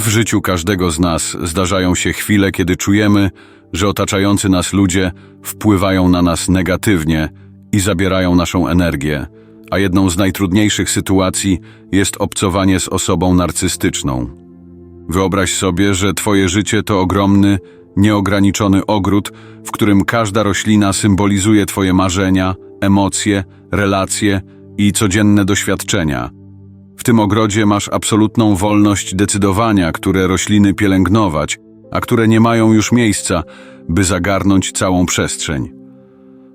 W życiu każdego z nas zdarzają się chwile, kiedy czujemy, że otaczający nas ludzie wpływają na nas negatywnie i zabierają naszą energię, a jedną z najtrudniejszych sytuacji jest obcowanie z osobą narcystyczną. Wyobraź sobie, że Twoje życie to ogromny, nieograniczony ogród, w którym każda roślina symbolizuje Twoje marzenia, emocje, relacje i codzienne doświadczenia. W tym ogrodzie masz absolutną wolność decydowania, które rośliny pielęgnować, a które nie mają już miejsca, by zagarnąć całą przestrzeń.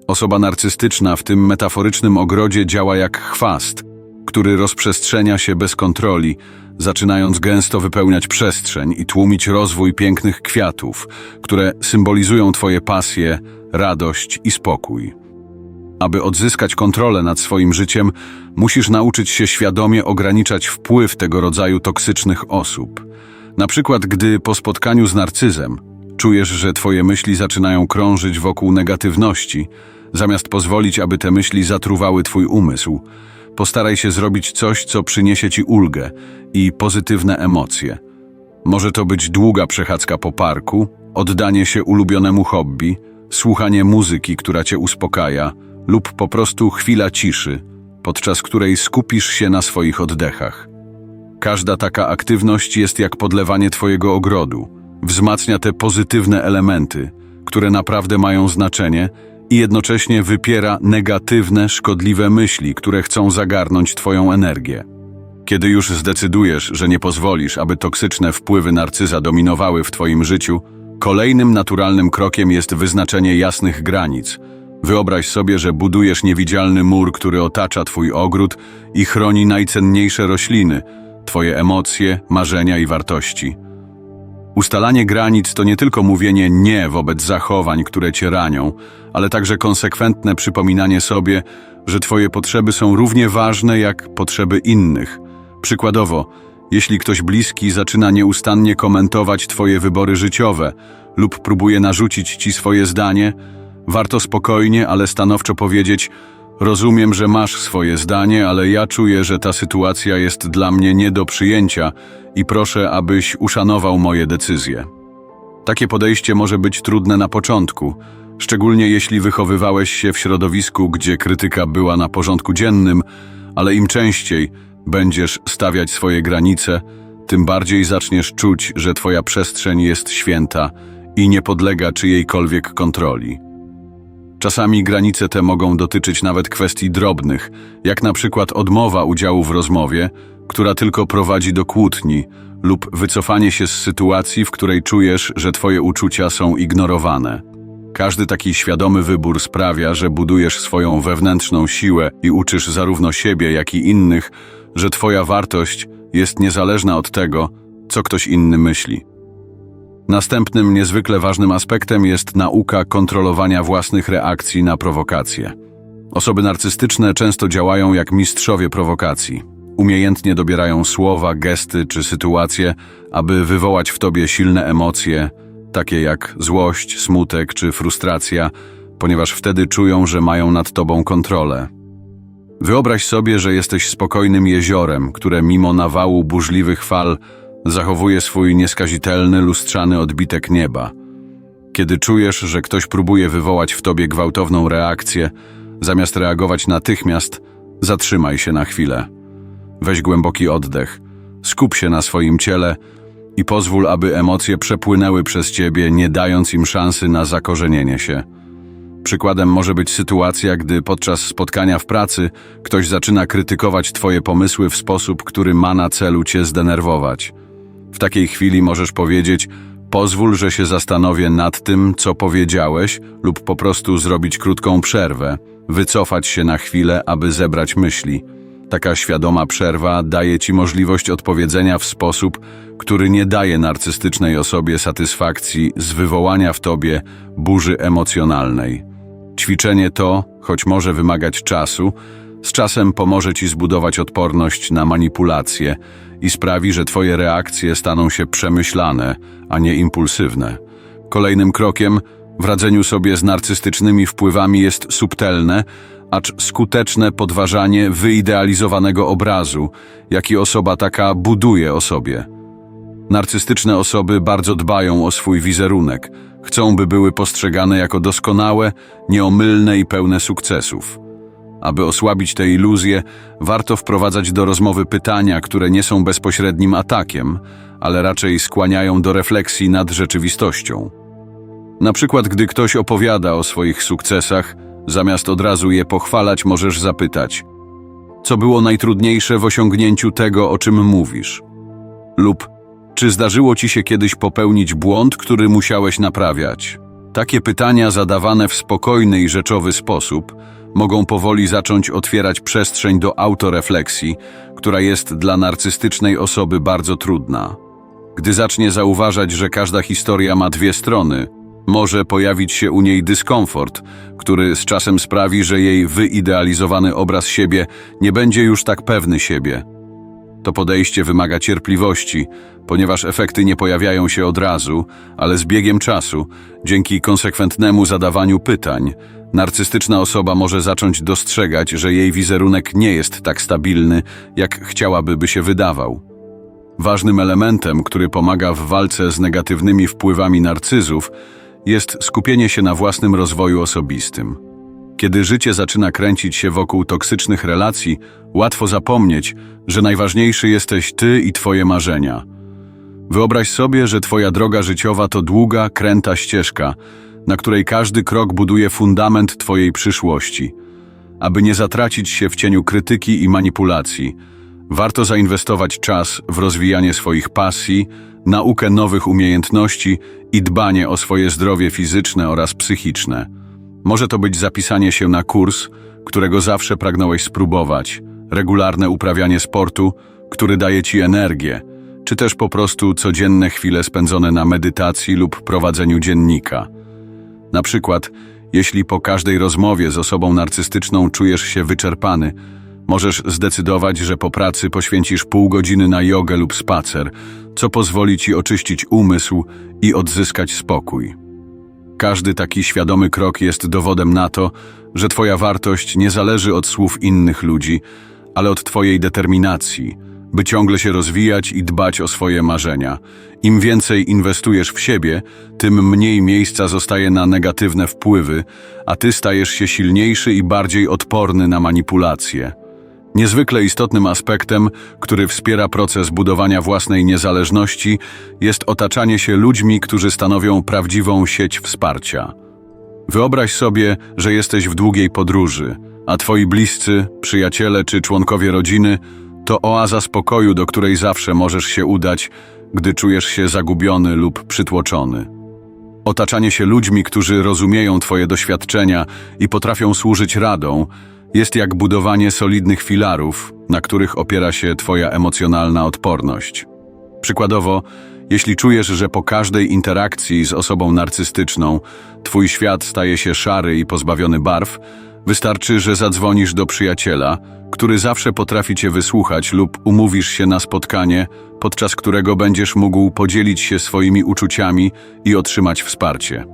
Osoba narcystyczna w tym metaforycznym ogrodzie działa jak chwast, który rozprzestrzenia się bez kontroli, zaczynając gęsto wypełniać przestrzeń i tłumić rozwój pięknych kwiatów, które symbolizują Twoje pasje, radość i spokój. Aby odzyskać kontrolę nad swoim życiem, musisz nauczyć się świadomie ograniczać wpływ tego rodzaju toksycznych osób. Na przykład, gdy po spotkaniu z narcyzem czujesz, że twoje myśli zaczynają krążyć wokół negatywności, zamiast pozwolić, aby te myśli zatruwały twój umysł, postaraj się zrobić coś, co przyniesie ci ulgę i pozytywne emocje. Może to być długa przechadzka po parku, oddanie się ulubionemu hobby, słuchanie muzyki, która cię uspokaja, lub po prostu chwila ciszy, podczas której skupisz się na swoich oddechach. Każda taka aktywność jest jak podlewanie Twojego ogrodu, wzmacnia te pozytywne elementy, które naprawdę mają znaczenie i jednocześnie wypiera negatywne, szkodliwe myśli, które chcą zagarnąć Twoją energię. Kiedy już zdecydujesz, że nie pozwolisz, aby toksyczne wpływy narcyza dominowały w Twoim życiu, kolejnym naturalnym krokiem jest wyznaczenie jasnych granic. Wyobraź sobie, że budujesz niewidzialny mur, który otacza Twój ogród i chroni najcenniejsze rośliny, Twoje emocje, marzenia i wartości. Ustalanie granic to nie tylko mówienie nie wobec zachowań, które cię ranią, ale także konsekwentne przypominanie sobie, że Twoje potrzeby są równie ważne jak potrzeby innych. Przykładowo, jeśli ktoś bliski zaczyna nieustannie komentować Twoje wybory życiowe lub próbuje narzucić Ci swoje zdanie, warto spokojnie, ale stanowczo powiedzieć: Rozumiem, że masz swoje zdanie, ale ja czuję, że ta sytuacja jest dla mnie nie do przyjęcia i proszę, abyś uszanował moje decyzje. Takie podejście może być trudne na początku, szczególnie jeśli wychowywałeś się w środowisku, gdzie krytyka była na porządku dziennym, ale im częściej będziesz stawiać swoje granice, tym bardziej zaczniesz czuć, że Twoja przestrzeń jest święta i nie podlega czyjejkolwiek kontroli. Czasami granice te mogą dotyczyć nawet kwestii drobnych, jak na przykład odmowa udziału w rozmowie, która tylko prowadzi do kłótni, lub wycofanie się z sytuacji, w której czujesz, że Twoje uczucia są ignorowane. Każdy taki świadomy wybór sprawia, że budujesz swoją wewnętrzną siłę i uczysz zarówno siebie, jak i innych, że Twoja wartość jest niezależna od tego, co ktoś inny myśli. Następnym niezwykle ważnym aspektem jest nauka kontrolowania własnych reakcji na prowokacje. Osoby narcystyczne często działają jak mistrzowie prowokacji. Umiejętnie dobierają słowa, gesty czy sytuacje, aby wywołać w tobie silne emocje, takie jak złość, smutek czy frustracja, ponieważ wtedy czują, że mają nad tobą kontrolę. Wyobraź sobie, że jesteś spokojnym jeziorem, które mimo nawału burzliwych fal zachowuje swój nieskazitelny, lustrzany odbitek nieba. Kiedy czujesz, że ktoś próbuje wywołać w tobie gwałtowną reakcję, zamiast reagować natychmiast, zatrzymaj się na chwilę. Weź głęboki oddech, skup się na swoim ciele i pozwól, aby emocje przepłynęły przez ciebie, nie dając im szansy na zakorzenienie się. Przykładem może być sytuacja, gdy podczas spotkania w pracy ktoś zaczyna krytykować Twoje pomysły w sposób, który ma na celu Cię zdenerwować. W takiej chwili możesz powiedzieć: Pozwól, że się zastanowię nad tym, co powiedziałeś, lub po prostu zrobić krótką przerwę, wycofać się na chwilę, aby zebrać myśli. Taka świadoma przerwa daje ci możliwość odpowiedzenia w sposób, który nie daje narcystycznej osobie satysfakcji z wywołania w tobie burzy emocjonalnej. Ćwiczenie to, choć może wymagać czasu, z czasem pomoże ci zbudować odporność na manipulacje i sprawi, że twoje reakcje staną się przemyślane, a nie impulsywne. Kolejnym krokiem w radzeniu sobie z narcystycznymi wpływami jest subtelne, acz skuteczne podważanie wyidealizowanego obrazu, jaki osoba taka buduje o sobie. Narcystyczne osoby bardzo dbają o swój wizerunek. Chcą, by były postrzegane jako doskonałe, nieomylne i pełne sukcesów. Aby osłabić tę iluzję, warto wprowadzać do rozmowy pytania, które nie są bezpośrednim atakiem, ale raczej skłaniają do refleksji nad rzeczywistością. Na przykład, gdy ktoś opowiada o swoich sukcesach, zamiast od razu je pochwalać, możesz zapytać: Co było najtrudniejsze w osiągnięciu tego, o czym mówisz? Lub czy zdarzyło ci się kiedyś popełnić błąd, który musiałeś naprawiać? Takie pytania zadawane w spokojny i rzeczowy sposób mogą powoli zacząć otwierać przestrzeń do autorefleksji, która jest dla narcystycznej osoby bardzo trudna. Gdy zacznie zauważać, że każda historia ma dwie strony, może pojawić się u niej dyskomfort, który z czasem sprawi, że jej wyidealizowany obraz siebie nie będzie już tak pewny siebie. To podejście wymaga cierpliwości, ponieważ efekty nie pojawiają się od razu, ale z biegiem czasu, dzięki konsekwentnemu zadawaniu pytań, narcystyczna osoba może zacząć dostrzegać, że jej wizerunek nie jest tak stabilny, jak chciałaby by się wydawał. Ważnym elementem, który pomaga w walce z negatywnymi wpływami narcyzów, jest skupienie się na własnym rozwoju osobistym. Kiedy życie zaczyna kręcić się wokół toksycznych relacji, łatwo zapomnieć, że najważniejszy jesteś ty i twoje marzenia. Wyobraź sobie, że twoja droga życiowa to długa, kręta ścieżka, na której każdy krok buduje fundament twojej przyszłości. Aby nie zatracić się w cieniu krytyki i manipulacji, warto zainwestować czas w rozwijanie swoich pasji, naukę nowych umiejętności i dbanie o swoje zdrowie fizyczne oraz psychiczne. Może to być zapisanie się na kurs, którego zawsze pragnąłeś spróbować, regularne uprawianie sportu, który daje ci energię, czy też po prostu codzienne chwile spędzone na medytacji lub prowadzeniu dziennika. Na przykład, jeśli po każdej rozmowie z osobą narcystyczną czujesz się wyczerpany, możesz zdecydować, że po pracy poświęcisz pół godziny na jogę lub spacer, co pozwoli ci oczyścić umysł i odzyskać spokój. Każdy taki świadomy krok jest dowodem na to, że Twoja wartość nie zależy od słów innych ludzi, ale od Twojej determinacji, by ciągle się rozwijać i dbać o swoje marzenia. Im więcej inwestujesz w siebie, tym mniej miejsca zostaje na negatywne wpływy, a Ty stajesz się silniejszy i bardziej odporny na manipulacje. Niezwykle istotnym aspektem, który wspiera proces budowania własnej niezależności, jest otaczanie się ludźmi, którzy stanowią prawdziwą sieć wsparcia. Wyobraź sobie, że jesteś w długiej podróży, a twoi bliscy, przyjaciele czy członkowie rodziny to oaza spokoju, do której zawsze możesz się udać, gdy czujesz się zagubiony lub przytłoczony. Otaczanie się ludźmi, którzy rozumieją Twoje doświadczenia i potrafią służyć radą, jest jak budowanie solidnych filarów, na których opiera się Twoja emocjonalna odporność. Przykładowo, jeśli czujesz, że po każdej interakcji z osobą narcystyczną Twój świat staje się szary i pozbawiony barw, wystarczy, że zadzwonisz do przyjaciela, który zawsze potrafi Cię wysłuchać lub umówisz się na spotkanie, podczas którego będziesz mógł podzielić się swoimi uczuciami i otrzymać wsparcie.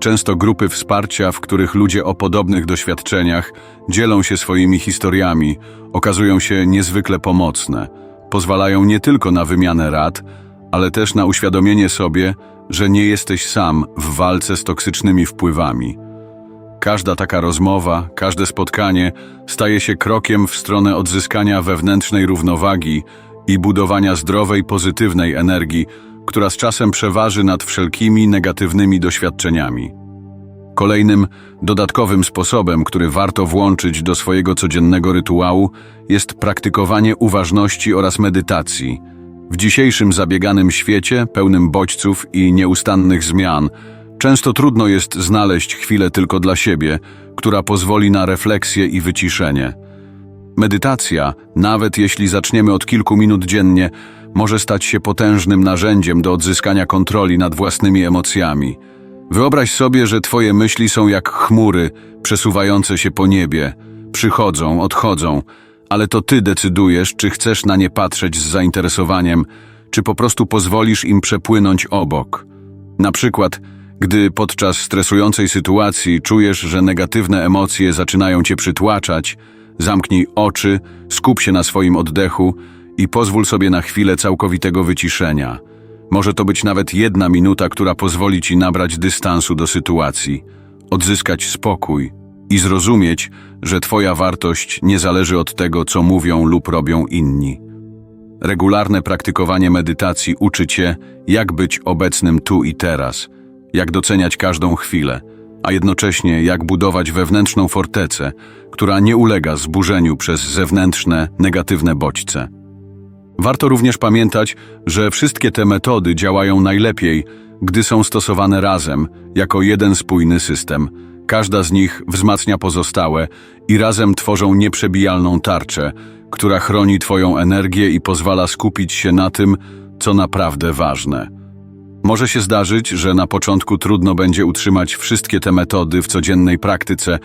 Często grupy wsparcia, w których ludzie o podobnych doświadczeniach dzielą się swoimi historiami, okazują się niezwykle pomocne. Pozwalają nie tylko na wymianę rad, ale też na uświadomienie sobie, że nie jesteś sam w walce z toksycznymi wpływami. Każda taka rozmowa, każde spotkanie staje się krokiem w stronę odzyskania wewnętrznej równowagi i budowania zdrowej, pozytywnej energii, która z czasem przeważy nad wszelkimi negatywnymi doświadczeniami. Kolejnym, dodatkowym sposobem, który warto włączyć do swojego codziennego rytuału, jest praktykowanie uważności oraz medytacji. W dzisiejszym zabieganym świecie, pełnym bodźców i nieustannych zmian, często trudno jest znaleźć chwilę tylko dla siebie, która pozwoli na refleksję i wyciszenie. Medytacja, nawet jeśli zaczniemy od kilku minut dziennie, może stać się potężnym narzędziem do odzyskania kontroli nad własnymi emocjami. Wyobraź sobie, że Twoje myśli są jak chmury przesuwające się po niebie. Przychodzą, odchodzą, ale to Ty decydujesz, czy chcesz na nie patrzeć z zainteresowaniem, czy po prostu pozwolisz im przepłynąć obok. Na przykład, gdy podczas stresującej sytuacji czujesz, że negatywne emocje zaczynają Cię przytłaczać, zamknij oczy, skup się na swoim oddechu i pozwól sobie na chwilę całkowitego wyciszenia. Może to być nawet jedna minuta, która pozwoli ci nabrać dystansu do sytuacji, odzyskać spokój i zrozumieć, że Twoja wartość nie zależy od tego, co mówią lub robią inni. Regularne praktykowanie medytacji uczy Cię, jak być obecnym tu i teraz, jak doceniać każdą chwilę, a jednocześnie jak budować wewnętrzną fortecę, która nie ulega zburzeniu przez zewnętrzne, negatywne bodźce. Warto również pamiętać, że wszystkie te metody działają najlepiej, gdy są stosowane razem, jako jeden spójny system. Każda z nich wzmacnia pozostałe i razem tworzą nieprzebijalną tarczę, która chroni Twoją energię i pozwala skupić się na tym, co naprawdę ważne. Może się zdarzyć, że na początku trudno będzie utrzymać wszystkie te metody w codziennej praktyce,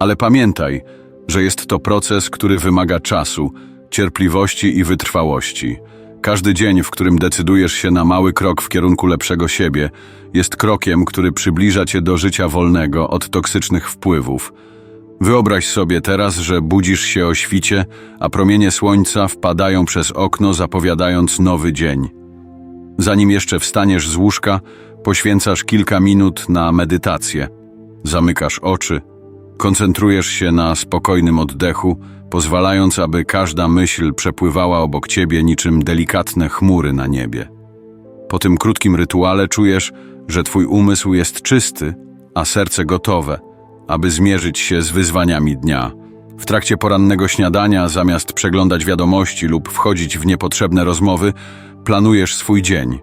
ale pamiętaj, że jest to proces, który wymaga czasu, cierpliwości i wytrwałości. Każdy dzień, w którym decydujesz się na mały krok w kierunku lepszego siebie, jest krokiem, który przybliża cię do życia wolnego od toksycznych wpływów. Wyobraź sobie teraz, że budzisz się o świcie, a promienie słońca wpadają przez okno, zapowiadając nowy dzień. Zanim jeszcze wstaniesz z łóżka, poświęcasz kilka minut na medytację. Zamykasz oczy, koncentrujesz się na spokojnym oddechu, pozwalając, aby każda myśl przepływała obok ciebie niczym delikatne chmury na niebie. Po tym krótkim rytuale czujesz, że twój umysł jest czysty, a serce gotowe, aby zmierzyć się z wyzwaniami dnia. W trakcie porannego śniadania, zamiast przeglądać wiadomości lub wchodzić w niepotrzebne rozmowy, planujesz swój dzień.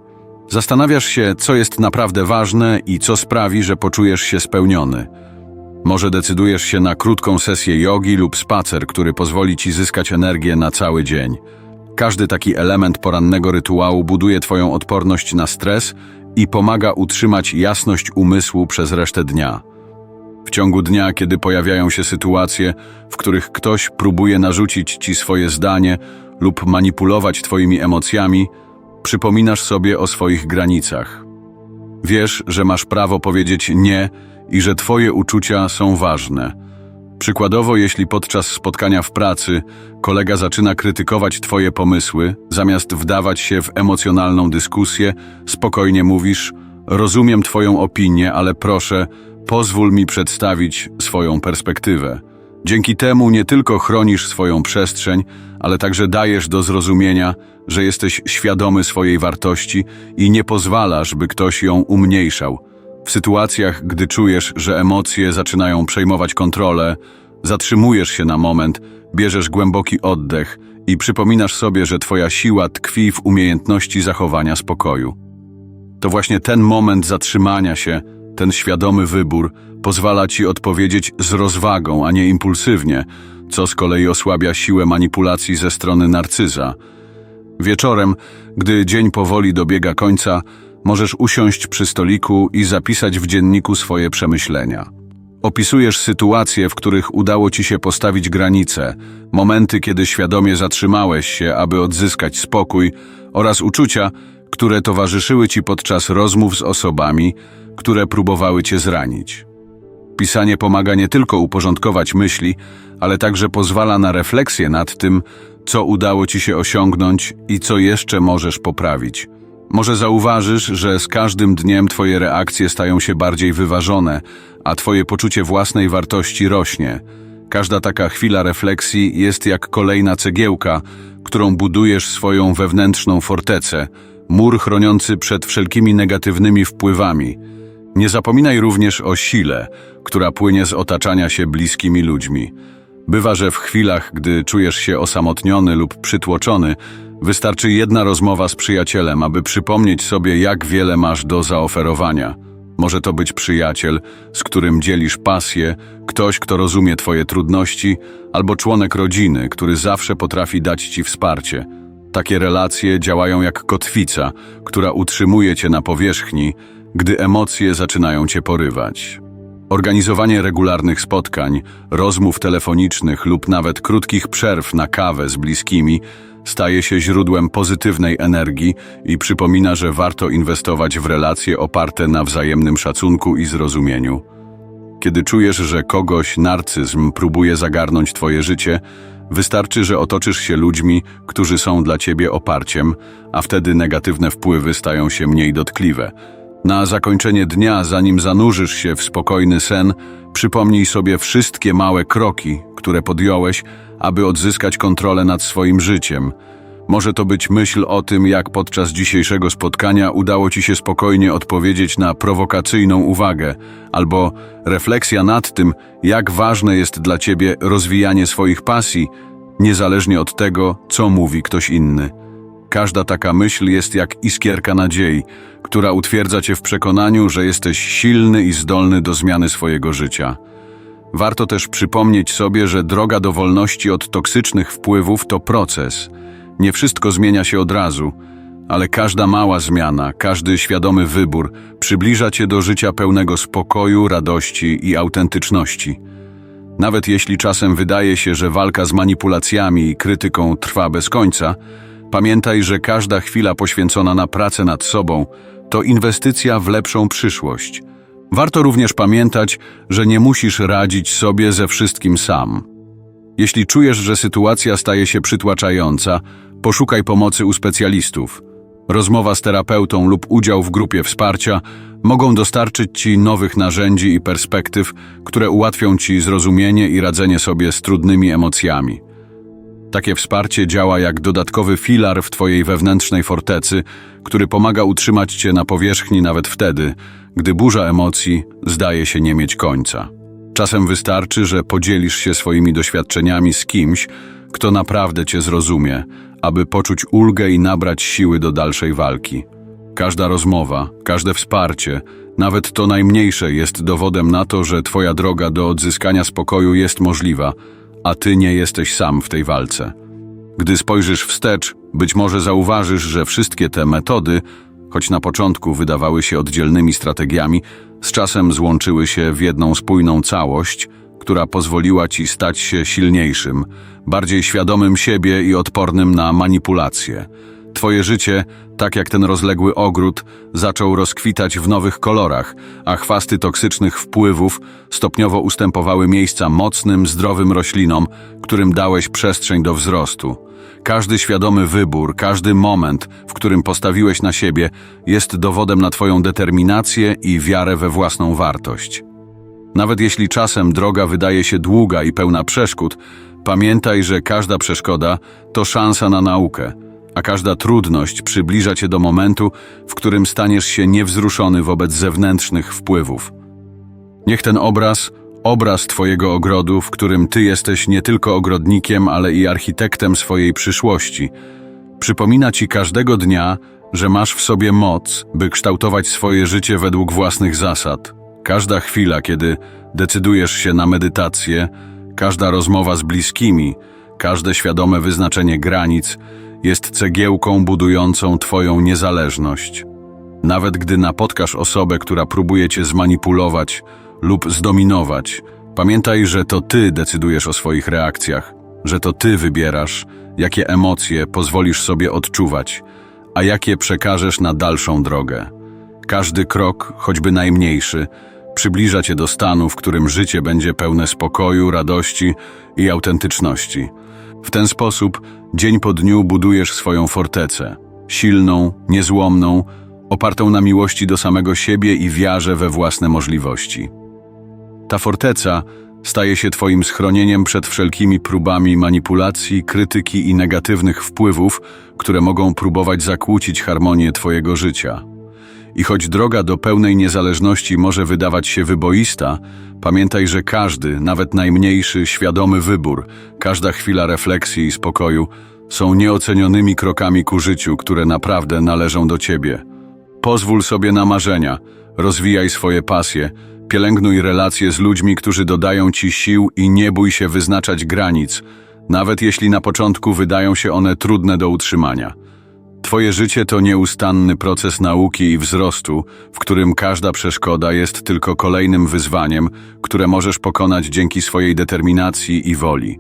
Zastanawiasz się, co jest naprawdę ważne i co sprawi, że poczujesz się spełniony. Może decydujesz się na krótką sesję jogi lub spacer, który pozwoli ci zyskać energię na cały dzień. Każdy taki element porannego rytuału buduje Twoją odporność na stres i pomaga utrzymać jasność umysłu przez resztę dnia. W ciągu dnia, kiedy pojawiają się sytuacje, w których ktoś próbuje narzucić ci swoje zdanie lub manipulować Twoimi emocjami, przypominasz sobie o swoich granicach. Wiesz, że masz prawo powiedzieć nie i że Twoje uczucia są ważne. Przykładowo, jeśli podczas spotkania w pracy kolega zaczyna krytykować Twoje pomysły, zamiast wdawać się w emocjonalną dyskusję, spokojnie mówisz: Rozumiem Twoją opinię, ale proszę, pozwól mi przedstawić swoją perspektywę. Dzięki temu nie tylko chronisz swoją przestrzeń, ale także dajesz do zrozumienia, że jesteś świadomy swojej wartości i nie pozwalasz, by ktoś ją umniejszał. W sytuacjach, gdy czujesz, że emocje zaczynają przejmować kontrolę, zatrzymujesz się na moment, bierzesz głęboki oddech i przypominasz sobie, że Twoja siła tkwi w umiejętności zachowania spokoju. To właśnie ten moment zatrzymania się, ten świadomy wybór, pozwala Ci odpowiedzieć z rozwagą, a nie impulsywnie, co z kolei osłabia siłę manipulacji ze strony narcyza. Wieczorem, gdy dzień powoli dobiega końca, możesz usiąść przy stoliku i zapisać w dzienniku swoje przemyślenia. Opisujesz sytuacje, w których udało ci się postawić granice, momenty, kiedy świadomie zatrzymałeś się, aby odzyskać spokój, oraz uczucia, które towarzyszyły ci podczas rozmów z osobami, które próbowały cię zranić. Pisanie pomaga nie tylko uporządkować myśli, ale także pozwala na refleksję nad tym, co udało ci się osiągnąć i co jeszcze możesz poprawić. Może zauważysz, że z każdym dniem twoje reakcje stają się bardziej wyważone, a twoje poczucie własnej wartości rośnie. Każda taka chwila refleksji jest jak kolejna cegiełka, którą budujesz swoją wewnętrzną fortecę, mur chroniący przed wszelkimi negatywnymi wpływami. Nie zapominaj również o sile, która płynie z otaczania się bliskimi ludźmi. Bywa, że w chwilach, gdy czujesz się osamotniony lub przytłoczony, wystarczy jedna rozmowa z przyjacielem, aby przypomnieć sobie, jak wiele masz do zaoferowania. Może to być przyjaciel, z którym dzielisz pasję, ktoś, kto rozumie Twoje trudności, albo członek rodziny, który zawsze potrafi dać Ci wsparcie. Takie relacje działają jak kotwica, która utrzymuje Cię na powierzchni, gdy emocje zaczynają Cię porywać. Organizowanie regularnych spotkań, rozmów telefonicznych lub nawet krótkich przerw na kawę z bliskimi staje się źródłem pozytywnej energii i przypomina, że warto inwestować w relacje oparte na wzajemnym szacunku i zrozumieniu. Kiedy czujesz, że kogoś narcyzm próbuje zagarnąć twoje życie, wystarczy, że otoczysz się ludźmi, którzy są dla ciebie oparciem, a wtedy negatywne wpływy stają się mniej dotkliwe. Na zakończenie dnia, zanim zanurzysz się w spokojny sen, przypomnij sobie wszystkie małe kroki, które podjąłeś, aby odzyskać kontrolę nad swoim życiem. Może to być myśl o tym, jak podczas dzisiejszego spotkania udało ci się spokojnie odpowiedzieć na prowokacyjną uwagę, albo refleksja nad tym, jak ważne jest dla ciebie rozwijanie swoich pasji, niezależnie od tego, co mówi ktoś inny. Każda taka myśl jest jak iskierka nadziei, która utwierdza cię w przekonaniu, że jesteś silny i zdolny do zmiany swojego życia. Warto też przypomnieć sobie, że droga do wolności od toksycznych wpływów to proces. Nie wszystko zmienia się od razu, ale każda mała zmiana, każdy świadomy wybór przybliża cię do życia pełnego spokoju, radości i autentyczności. Nawet jeśli czasem wydaje się, że walka z manipulacjami i krytyką trwa bez końca, pamiętaj, że każda chwila poświęcona na pracę nad sobą to inwestycja w lepszą przyszłość. Warto również pamiętać, że nie musisz radzić sobie ze wszystkim sam. Jeśli czujesz, że sytuacja staje się przytłaczająca, poszukaj pomocy u specjalistów. Rozmowa z terapeutą lub udział w grupie wsparcia mogą dostarczyć Ci nowych narzędzi i perspektyw, które ułatwią Ci zrozumienie i radzenie sobie z trudnymi emocjami. Takie wsparcie działa jak dodatkowy filar w Twojej wewnętrznej fortecy, który pomaga utrzymać Cię na powierzchni nawet wtedy, gdy burza emocji zdaje się nie mieć końca. Czasem wystarczy, że podzielisz się swoimi doświadczeniami z kimś, kto naprawdę Cię zrozumie, aby poczuć ulgę i nabrać siły do dalszej walki. Każda rozmowa, każde wsparcie, nawet to najmniejsze, jest dowodem na to, że Twoja droga do odzyskania spokoju jest możliwa, a Ty nie jesteś sam w tej walce. Gdy spojrzysz wstecz, być może zauważysz, że wszystkie te metody, choć na początku wydawały się oddzielnymi strategiami, z czasem złączyły się w jedną spójną całość, która pozwoliła ci stać się silniejszym, bardziej świadomym siebie i odpornym na manipulacje. Twoje życie, tak jak ten rozległy ogród, zaczął rozkwitać w nowych kolorach, a chwasty toksycznych wpływów stopniowo ustępowały miejsca mocnym, zdrowym roślinom, którym dałeś przestrzeń do wzrostu. Każdy świadomy wybór, każdy moment, w którym postawiłeś na siebie, jest dowodem na Twoją determinację i wiarę we własną wartość. Nawet jeśli czasem droga wydaje się długa i pełna przeszkód, pamiętaj, że każda przeszkoda to szansa na naukę, a każda trudność przybliża cię do momentu, w którym staniesz się niewzruszony wobec zewnętrznych wpływów. Niech ten obraz, obraz Twojego ogrodu, w którym Ty jesteś nie tylko ogrodnikiem, ale i architektem swojej przyszłości, przypomina Ci każdego dnia, że masz w sobie moc, by kształtować swoje życie według własnych zasad. Każda chwila, kiedy decydujesz się na medytację, każda rozmowa z bliskimi, każde świadome wyznaczenie granic jest cegiełką budującą Twoją niezależność. Nawet gdy napotkasz osobę, która próbuje Cię zmanipulować lub zdominować, pamiętaj, że to Ty decydujesz o swoich reakcjach, że to Ty wybierasz, jakie emocje pozwolisz sobie odczuwać, a jakie przekażesz na dalszą drogę. Każdy krok, choćby najmniejszy, przybliża cię do stanu, w którym życie będzie pełne spokoju, radości i autentyczności. W ten sposób dzień po dniu budujesz swoją fortecę, silną, niezłomną, opartą na miłości do samego siebie i wiarze we własne możliwości. Ta forteca staje się Twoim schronieniem przed wszelkimi próbami manipulacji, krytyki i negatywnych wpływów, które mogą próbować zakłócić harmonię Twojego życia. I choć droga do pełnej niezależności może wydawać się wyboista, pamiętaj, że każdy, nawet najmniejszy, świadomy wybór, każda chwila refleksji i spokoju są nieocenionymi krokami ku życiu, które naprawdę należą do Ciebie. Pozwól sobie na marzenia, rozwijaj swoje pasje, pielęgnuj relacje z ludźmi, którzy dodają Ci sił i nie bój się wyznaczać granic, nawet jeśli na początku wydają się one trudne do utrzymania. Twoje życie to nieustanny proces nauki i wzrostu, w którym każda przeszkoda jest tylko kolejnym wyzwaniem, które możesz pokonać dzięki swojej determinacji i woli.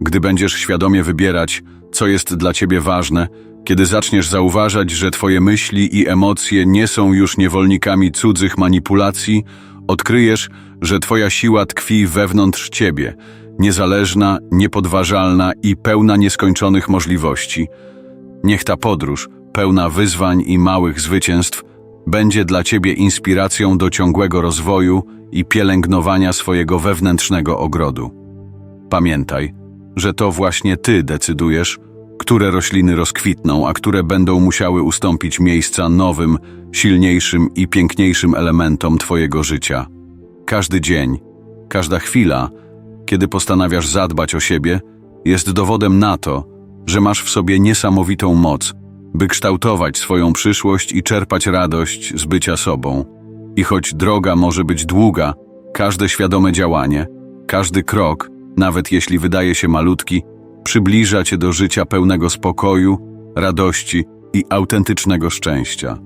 Gdy będziesz świadomie wybierać, co jest dla ciebie ważne, kiedy zaczniesz zauważać, że twoje myśli i emocje nie są już niewolnikami cudzych manipulacji, Odkryjesz, że Twoja siła tkwi wewnątrz Ciebie, niezależna, niepodważalna i pełna nieskończonych możliwości. Niech ta podróż, pełna wyzwań i małych zwycięstw, będzie dla Ciebie inspiracją do ciągłego rozwoju i pielęgnowania swojego wewnętrznego ogrodu. Pamiętaj, że to właśnie Ty decydujesz, które rośliny rozkwitną, a które będą musiały ustąpić miejsca nowym, silniejszym i piękniejszym elementom Twojego życia. Każdy dzień, każda chwila, kiedy postanawiasz zadbać o siebie, jest dowodem na to, że masz w sobie niesamowitą moc, by kształtować swoją przyszłość i czerpać radość z bycia sobą. I choć droga może być długa, każde świadome działanie, każdy krok, nawet jeśli wydaje się malutki, przybliża cię do życia pełnego spokoju, radości i autentycznego szczęścia.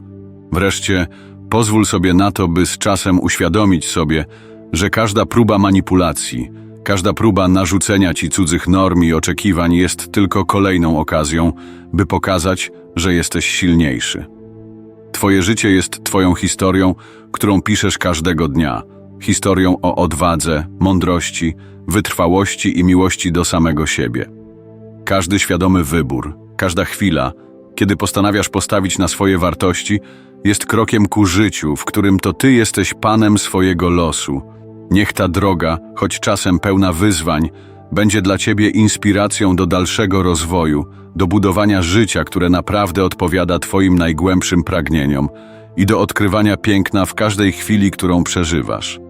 Wreszcie pozwól sobie na to, by z czasem uświadomić sobie, że każda próba manipulacji, każda próba narzucenia ci cudzych norm i oczekiwań jest tylko kolejną okazją, by pokazać, że jesteś silniejszy. Twoje życie jest Twoją historią, którą piszesz każdego dnia. Historią o odwadze, mądrości, wytrwałości i miłości do samego siebie. Każdy świadomy wybór, każda chwila, kiedy postanawiasz postawić na swoje wartości, jest krokiem ku życiu, w którym to Ty jesteś panem swojego losu. Niech ta droga, choć czasem pełna wyzwań, będzie dla Ciebie inspiracją do dalszego rozwoju, do budowania życia, które naprawdę odpowiada Twoim najgłębszym pragnieniom i do odkrywania piękna w każdej chwili, którą przeżywasz.